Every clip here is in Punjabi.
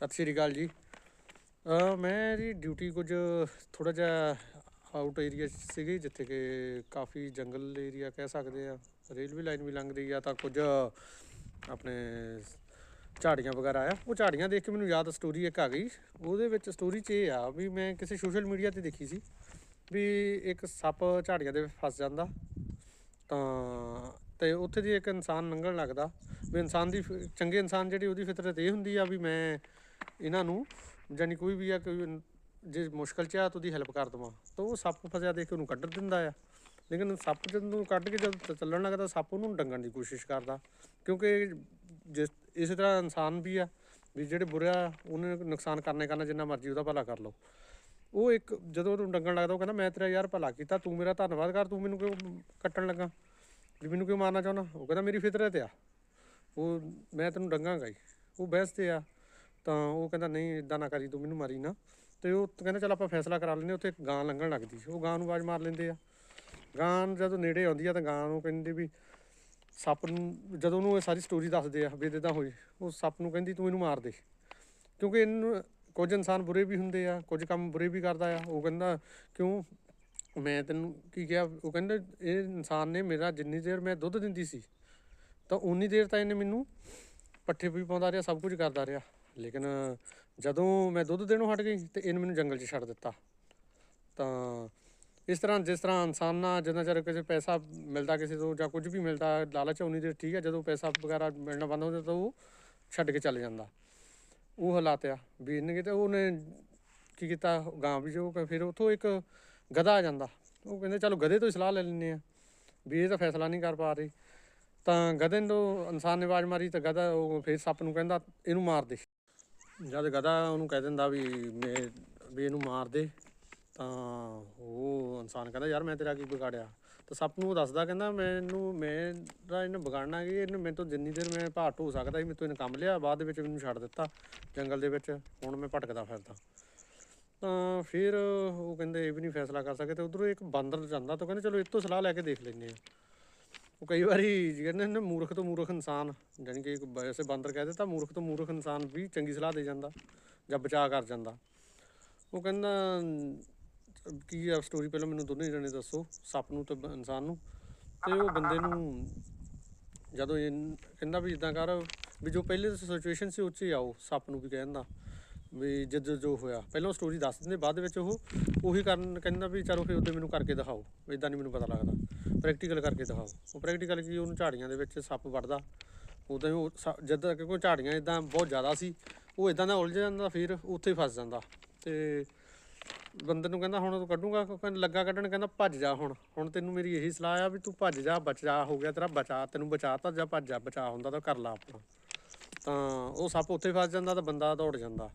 ਸਤਿ ਸ਼੍ਰੀ ਅਕਾਲ ਜੀ। ਮੈਂ ਜੀ ਡਿਊਟੀ ਕੁਝ ਥੋੜਾ ਜਿਹਾ ਆਊਟ ਏਰੀਆ ਸੀਗੀ, ਜਿੱਥੇ ਕਿ ਕਾਫੀ ਜੰਗਲ ਏਰੀਆ ਕਹਿ ਸਕਦੇ ਆ ਰੇਲਵੇ ਲਾਈਨ ਵੀ ਲੰਘ ਰਹੀ ਆ ਤਾਂ ਕੁਝ ਆਪਣੇ ਝਾੜੀਆਂ ਵਗੈਰਾ ਆ। ਉਹ ਝਾੜੀਆਂ ਦੇਖ ਕੇ ਮੈਨੂੰ ਯਾਦ ਸਟੋਰੀ ਇੱਕ ਆ ਗਈ। ਉਹਦੇ ਵਿੱਚ ਸਟੋਰੀ 'ਚ ਇਹ ਆ ਵੀ ਮੈਂ ਕਿਸੇ ਸੋਸ਼ਲ ਮੀਡੀਆ ਤੇ ਦੇਖੀ ਸੀ ਵੀ ਇੱਕ ਸੱਪ ਝਾੜੀਆਂ ਦੇ ਵਿੱਚ ਫਸ ਜਾਂਦਾ। ਤਾਂ ਤੇ ਉੱਥੇ ਦੀ ਇੱਕ ਇਨਸਾਨ ਲੰਘਣ ਲੱਗਦਾ। ਵੀ ਇਨਸਾਨ ਦੀ ਫਿ- ਚੰਗੇ ਇਨਸਾਨ ਜਿਹੜੀ ਉਹਦੀ ਫਿਤਰਤ ਇਹ ਹੁੰਦੀ ਆ ਵੀ ਮੈਂ ਇਹਨਾਂ ਨੂੰ ਜਾਨੀ ਕੋਈ ਵੀ ਆ, ਕੋਈ ਜੇ ਮੁਸ਼ਕਲ ਚ ਆ ਤਾਂ ਉਹਦੀ ਹੈਲਪ ਕਰ ਦਵਾਂ। ਤਾਂ ਉਹ ਸੱਪ ਫਸਿਆ ਦੇਖ ਕੇ ਉਹਨੂੰ ਕੱਢ ਦਿੰਦਾ ਆ। ਲੇਕਿਨ ਸੱਪ ਜਦੋਂ ਕੱਢ ਕੇ ਜਦ ਚੱਲਣ ਲੱਗਦਾ ਸੱਪ ਉਹਨੂੰ ਡੰਗਣ ਦੀ ਕੋਸ਼ਿਸ਼ ਕਰਦਾ। ਕਿਉਂਕਿ ਜਿਸ, ਇਸੇ ਤਰ੍ਹਾਂ ਇਨਸਾਨ ਵੀ ਆ, ਵੀ ਜਿਹੜੇ ਬੁਰੇ ਉਹਨੇ ਨੁਕਸਾਨ ਕਰਨੇ ਕਰਨਾ ਜਿੰਨਾ ਮਰਜ਼ੀ ਉਹਦਾ ਭਲਾ ਕਰ ਲਓ। ਉਹ ਇੱਕ, ਜਦੋਂ ਉਹਨੂੰ ਡੰਗਣ ਲੱਗਦਾ, ਉਹ ਕਹਿੰਦਾ, ਮੈਂ ਤੇਰਾ ਯਾਰ ਭਲਾ ਕੀਤਾ, ਤੂੰ ਮੇਰਾ ਧੰਨਵਾਦ ਕਰ, ਤੂੰ ਮੈਨੂੰ ਕਿਉਂ ਕੱਟਣ ਲੱਗਾ? ਵੀ ਮੈਨੂੰ ਕਿਉਂ ਮਾਰਨਾ ਚਾਹੁੰਦਾ? ਉਹ ਕਹਿੰਦਾ, ਮੇਰੀ ਫਿਤਰਤ ਆ। ਉਹ, ਮੈਂ ਤੈਨੂੰ ਡੰਗਾਂਗਾ ਹੀ ਉਹ ਬਹਿਸ ਤੇ ਆ। ਤਾਂ ਉਹ ਕਹਿੰਦਾ, ਨਹੀਂ ਇਦਾਂ ਨਾ ਕਰੀ, ਤੂੰ ਮੈਨੂੰ ਮਾਰੀ ਨਾ। ਤੇ ਉਹ ਕਹਿੰਦਾ, ਚਲ ਆਪਾਂ ਫੈਸਲਾ ਕਰਾ ਲੈਂਦੇ ਉੱਥੇ ਗਾਂ ਲੰਘਣ ਲੱਗਦੀ ਸੀ ਉਹ ਗਾਂ ਨੂੰ ਆਵਾਜ਼ ਮਾਰ ਲੈਂਦੇ ਆ। ਗਾਂ ਜਦੋਂ ਨੇੜੇ ਆਉਂਦੀ ਆ ਤਾਂ ਗਾਂ ਨੂੰ ਕਹਿੰਦੇ ਵੀ, ਸੱਪ ਨੂੰ, ਜਦੋਂ ਉਹਨੂੰ ਇਹ ਸਾਰੀ ਸਟੋਰੀ ਦੱਸਦੇ ਆ, ਵੀ ਇਦਾਂ ਹੋਈ ਉਹ ਸੱਪ ਨੂੰ ਕਹਿੰਦੀ, ਤੂੰ ਇਹਨੂੰ ਮਾਰ ਦੇ। ਕਿਉਂਕਿ ਇਹਨੂੰ, ਕੁਝ ਇਨਸਾਨ ਬੁਰੇ ਵੀ ਹੁੰਦੇ ਆ, ਕੁਝ ਕੰਮ ਬੁਰੇ ਵੀ ਕਰਦਾ ਆ। ਉਹ ਕਹਿੰਦਾ, ਕਿਉਂ? ਮੈਂ ਤੈਨੂੰ ਕੀ ਕਿਹਾ? ਉਹ ਕਹਿੰਦਾ, ਇਹ ਇਨਸਾਨ ਨੇ ਮੇਰਾ ਜਿੰਨੀ ਦੇਰ ਮੈਂ ਦੁੱਧ ਦਿੰਦੀ ਸੀ, ਤਾਂ ਉਨੀ ਦੇਰ ਤਾਂ ਇਹਨੇ ਮੈਨੂੰ ਪੱਠੇ ਵੀ ਪਾਉਂਦਾ ਰਿਹਾ, ਸਭ ਕੁਝ ਕਰਦਾ ਰਿਹਾ। ਲੇਕਿਨ ਜਦੋਂ ਮੈਂ ਦੁੱਧ ਦੇਣੋਂ ਹਟ ਗਈ ਤੇ ਇਹਨੂੰ ਮੈਨੂੰ ਜੰਗਲ 'ਚ ਛੱਡ ਦਿੱਤਾ। ਤਾਂ ਇਸ ਤਰ੍ਹਾਂ ਜਿਸ ਤਰ੍ਹਾਂ ਇਨਸਾਨ ਨਾਲ ਜਿੰਨਾ ਚਿਰ ਕਿਸੇ ਪੈਸਾ ਮਿਲਦਾ ਕਿਸੇ ਤੋਂ ਜਾਂ ਕੁਝ ਵੀ ਮਿਲਦਾ, ਲਾਲਚ ਉਨੀ ਦੇ, ਠੀਕ ਹੈ ਜਦੋਂ ਪੈਸਾ ਵਗੈਰਾ ਮਿਲਣਾ ਬੰਦ ਹੋ ਜਾਂਦਾ ਤਾਂ ਉਹ ਛੱਡ ਕੇ ਚੱਲ ਜਾਂਦਾ। ਉਹ ਹਾਲਾਤ ਆ, ਵੀ ਇਹਨੇ ਕਿਤੇ ਉਹਨੇ ਕੀ ਕੀਤਾ, ਗਾਂ ਵੀ ਜੋ ਫਿਰ ਉੱਥੋਂ ਇੱਕ ਗਧਾ ਆ ਜਾਂਦਾ। ਉਹ ਕਹਿੰਦੇ, ਚਲੋ ਗਧੇ ਤੋਂ ਹੀ ਸਲਾਹ ਲੈ ਲੈਂਦੇ ਆ, ਵੀ ਇਹ ਤਾਂ ਫੈਸਲਾ ਨਹੀਂ ਕਰ ਪਾ ਰਹੀ। ਤਾਂ ਗਧੇ ਨੂੰ ਇਨਸਾਨ ਨੇ ਆਵਾਜ਼ ਮਾਰੀ ਤਾਂ ਗਧਾ ਉਹ ਫਿਰ ਸੱਪ ਨੂੰ ਕਹਿੰਦਾ, ਇਹਨੂੰ ਮਾਰ ਦੇ। ਜਦ ਗਧਾ ਉਹਨੂੰ ਕਹਿ ਦਿੰਦਾ ਵੀ ਮੇ, ਵੀ ਇਹਨੂੰ ਮਾਰ ਦੇ, ਤਾਂ ਉਹ ਇਨਸਾਨ ਕਹਿੰਦਾ, ਯਾਰ ਮੈਂ ਤੇਰਾ ਕੀ ਵਿਗਾੜਿਆ? ਤਾਂ ਸੱਪ ਨੂੰ ਦੱਸਦਾ, ਕਹਿੰਦਾ, ਮੈਨੂੰ, ਮੇਰਾ ਇਹਨੂੰ ਵਿਗਾੜਨਾ ਕਿ ਇਹਨੇ ਮੇਰੇ ਤੋਂ ਜਿੰਨੀ ਦੇਰ ਮੈਂ ਭਾਟ ਹੋ ਸਕਦਾ ਸੀ, ਮੇਰੇ ਤੋਂ ਇਹਨੇ ਕੰਮ ਲਿਆ, ਬਾਅਦ ਦੇ ਵਿੱਚ ਮੈਨੂੰ ਛੱਡ ਦਿੱਤਾ ਜੰਗਲ ਦੇ ਵਿੱਚ, ਹੁਣ ਮੈਂ ਭਟਕਦਾ ਫਿਰਦਾ। ਤਾਂ ਫਿਰ ਉਹ ਕਹਿੰਦੇ, ਇਹ ਵੀ ਨਹੀਂ ਫੈਸਲਾ ਕਰ ਸਕੇ। ਤੇ ਉਧਰੋਂ ਇੱਕ ਬਾਂਦਰ ਜਾਂਦਾ, ਤਾਂ ਕਹਿੰਦੇ, ਚਲੋ, ਇਹ ਤੋਂ ਸਲਾਹ ਲੈ ਕੇ ਦੇਖ ਲੈਂਦੇ ਆ ਉਹ ਕਈ ਵਾਰੀ ਕਹਿੰਦੇ ਨੇ ਮੂਰਖ ਤੋਂ ਮੂਰਖ ਇਨਸਾਨ, ਜਾਣੀ ਕਿ ਇੱਕ ਵੈਸੇ ਬਾਂਦਰ ਕਹਿ ਦਿੱਤਾ, ਮੂਰਖ ਤੋਂ ਮੂਰਖ ਇਨਸਾਨ ਵੀ ਚੰਗੀ ਸਲਾਹ ਦੇ ਜਾਂਦਾ ਜਾਂ ਬਚਾਅ ਕਰ ਜਾਂਦਾ। ਉਹ ਕਹਿੰਦਾ ਕੀ ਆ ਸਟੋਰੀ ਪਹਿਲਾਂ ਮੈਨੂੰ ਦੋਨੇ ਜਣੇ ਦੱਸੋ, ਸੱਪ ਨੂੰ ਤੇ ਬ- ਇਨਸਾਨ ਨੂੰ। ਤੇ ਉਹ ਬੰਦੇ ਨੂੰ ਜਦੋਂ ਇਹ, ਕਹਿੰਦਾ ਵੀ ਇਦਾਂ ਕਰ, ਵੀ ਜੋ ਪਹਿਲੇ ਸਿਚੁਏਸ਼ਨ ਸੀ, ਉਹ 'ਚ ਹੀ ਆਓ, ਸੱਪ ਨੂੰ ਵੀ ਕਹਿੰਦਾ ਵੀ ਜਿੱਦ ਜੋ ਹੋਇਆ। ਪਹਿਲਾਂ ਸਟੋਰੀ ਦੱਸ ਦਿੰਦੇ, ਬਾਅਦ ਵਿੱਚ ਉਹ ਉਹੀ ਕਰਨ ਕਹਿੰਦਾ ਵੀ ਚਲੋ ਫਿਰ ਉਹਦੇ ਮੈਨੂੰ ਕਰਕੇ ਦਿਖਾਓ ਇਦਾਂ ਨਹੀਂ ਮੈਨੂੰ ਪਤਾ ਲੱਗਦਾ। ਪ੍ਰੈਕਟੀਕਲ ਕਰਕੇ ਦਿਖਾਓ। ਉਹ ਪ੍ਰੈਕਟੀਕਲ ਕੀ ਉਹਨੂੰ ਝਾੜੀਆਂ ਦੇ ਵਿੱਚ ਸੱਪ ਵੜਦਾ ਉਦੋਂ ਉਹ ਸ- ਜਦ ਤੱਕ ਝਾੜੀਆਂ ਇਦਾਂ ਬਹੁਤ ਜ਼ਿਆਦਾ ਸੀ, ਉਹ ਇਦਾਂ ਦਾ ਉਲਝ ਜਾਂਦਾ ਫਿਰ ਉੱਥੇ ਫਸ ਜਾਂਦਾ। ਤੇ ਬੰਦੇ ਨੂੰ ਕਹਿੰਦਾ ਹੁਣ ਤੂੰ ਕੱਢੂਗਾ, ਉਹ ਕਹਿੰਦਾ ਲੱਗਾ ਕੱਢਣ ਕਹਿੰਦਾ ਭੱਜ ਜਾ ਹੁਣ। ਹੁਣ ਤੈਨੂੰ ਮੇਰੀ ਇਹੀ ਸਲਾਹ ਆ ਵੀ ਤੂੰ ਭੱਜ ਜਾ, ਬਚਾ, ਹੋ ਗਿਆ ਤੇਰਾ ਬਚਾ, ਤੈਨੂੰ ਬਚਾਤਾ ਜਾਂ ਭੱਜ ਜਾ, ਬਚਾ ਹੁੰਦਾ ਤਾਂ ਕਰ ਲਾ ਆਪਣਾ। ਤਾਂ ਉਹ ਸੱਪ ਉੱਥੇ ਫਸ ਜਾਂਦਾ ਤਾਂ ਬੰਦਾ ਦੌੜ ਜਾਂਦਾ।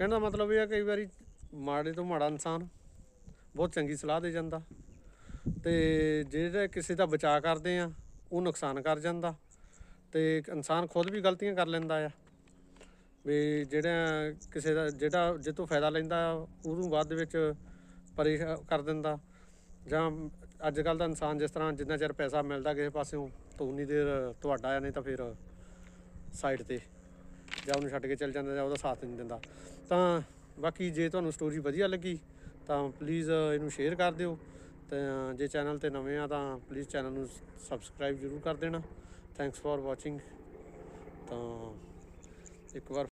ਕਹਿਣ ਦਾ ਮਤਲਬ ਇਹ ਆ ਕਈ ਵਾਰੀ ਮਾੜੇ ਤੋਂ ਮਾੜਾ ਇਨਸਾਨ ਬਹੁਤ ਚੰਗੀ ਸਲਾਹ ਦੇ ਜਾਂਦਾ ਤੇ ਜਿਹੜਾ ਕਿਸੇ ਦਾ ਬਚਾਅ ਕਰਦੇ ਆ ਉਹ ਨੁਕਸਾਨ ਕਰ ਜਾਂਦਾ ਤੇ ਇਨਸਾਨ ਖੁਦ ਵੀ ਗਲਤੀਆਂ ਕਰ ਲੈਂਦਾ ਆ। ਵੀ ਜਿਹੜਾ ਕਿਸੇ ਦਾ ਜਿਹੜਾ ਜਿੱਤੋਂ ਫਾਇਦਾ ਲੈਂਦਾ ਆ, ਉਹਨੂੰ ਬਾਅਦ ਦੇ ਵਿੱਚ ਪਰੇ ਕਰ ਦਿੰਦਾ। ਜਾਂ ਅੱਜ ਕੱਲ ਦਾ ਇਨਸਾਨ ਜਿਸ ਤਰ੍ਹਾਂ ਜਿੰਨਾ ਚਿਰ ਪੈਸਾ ਮਿਲਦਾ ਕਿਸੇ ਪਾਸਿਓਂ ਤਾਂ ਉਨੀ ਦੇਰ ਤੁਹਾਡਾ ਆ ਨਹੀਂ ਤਾਂ ਫਿਰ ਸਾਈਡ ਤੇ। ਜਾਂ ਉਹਨੂੰ ਛੱਡ ਕੇ ਚੱਲ ਜਾਂਦਾ ਜਾਂ ਉਹਦਾ ਸਾਥ ਨਹੀਂ ਦਿੰਦਾ। ਤਾਂ ਬਾਕੀ ਜੇ ਤੁਹਾਨੂੰ ਸਟੋਰੀ ਵਧੀਆ ਲੱਗੀ, ਤਾਂ ਪਲੀਜ਼ ਇਹਨੂੰ ਸ਼ੇਅਰ ਕਰ ਦਿਓ। ਤੇ ਜੇ ਚੈਨਲ ਤੇ ਨਵੇਂ ਆ, ਤਾਂ ਪਲੀਜ਼ ਚੈਨਲ ਨੂੰ ਸਬਸਕ੍ਰਾਈਬ ਜ਼ਰੂਰ ਕਰ ਦੇਣਾ। ਥੈਂਕਸ ਫॉर ਵਾਚਿੰਗ ਤਾਂ ਇੱਕ ਵਾਰ